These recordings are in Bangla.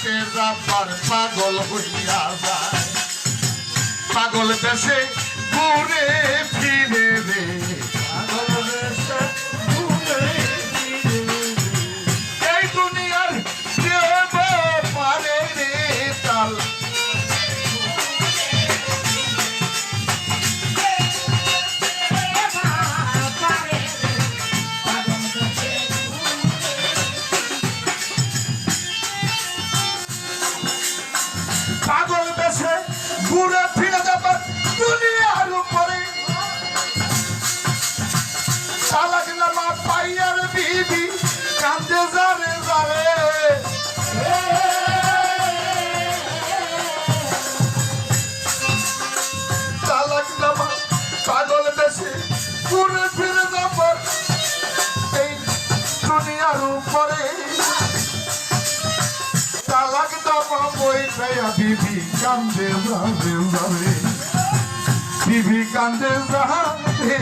রাতে যাবার পাগল হইয়া যায়। পাগল দেশে ঘুরে দেশে ঘুরে ফিরে যাবার দুনিয়ার উপরে। চালাক নামা পাইয়ার বিবি কান্দে যারে যারে। ঘুরে ফিরে যাবার এই দুনিয়ার উপরে। দামা বই খাইয়া বিবি কান্দে যাবে যাবে বিবি কান্দে যাবে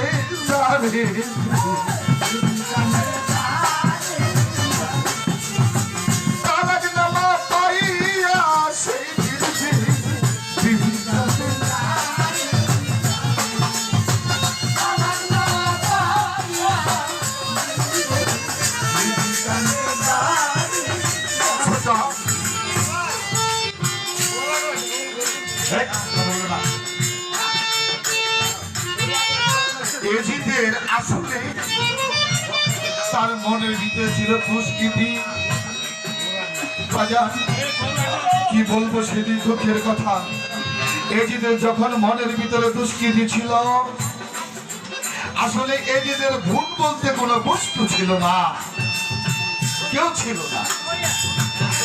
যাবে এজিদের আসলে তার মনের ভিতরে ছিল বাজার কি বলব সেদিন দুঃখের কথা। এজিদের যখন মনের ভিতরে দুষ্কৃতি ছিল, আসলে এজিদের ভুল বলতে কোনো বস্তু ছিল না। কেউ ছিল না।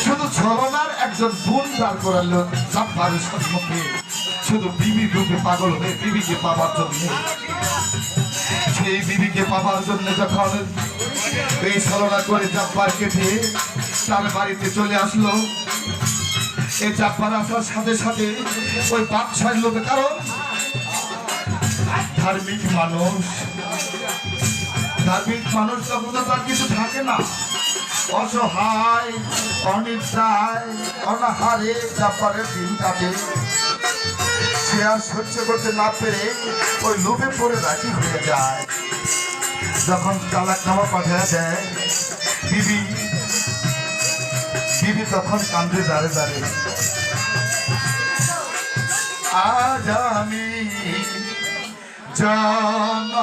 শুধু ছলনার একজন বোন দাঁড় করালো জাফারের সম্মুখে। শুধু বিবি রূপে পাগল হয়ে বিবিকে পাবার জন্য। সেই বিবিকে পাবার জন্য যখন এই ছলনা করে জাফারকে দিয়ে তার বাড়িতে চলে আসলো এই জাফার আসার সাথে সাথে ওই বাদশাহ লোকে, কারণ ধার্মিক মানুষ। ধার্মিক মানুষ তখন তো তার কিছু থাকে না। অসহায়, অনিদ্রায়, অনাহারে জাপারের দিন কাটে। আর সহ্য করতে না পেরে ওই লোভে পড়ে রাজি হয়ে যায়। যখন তালাক নামা পাঠিয়ে দেয়, বিবি বিবি তখন কান্দে দাঁড়ে দাঁড়ে। আজ আমি জানা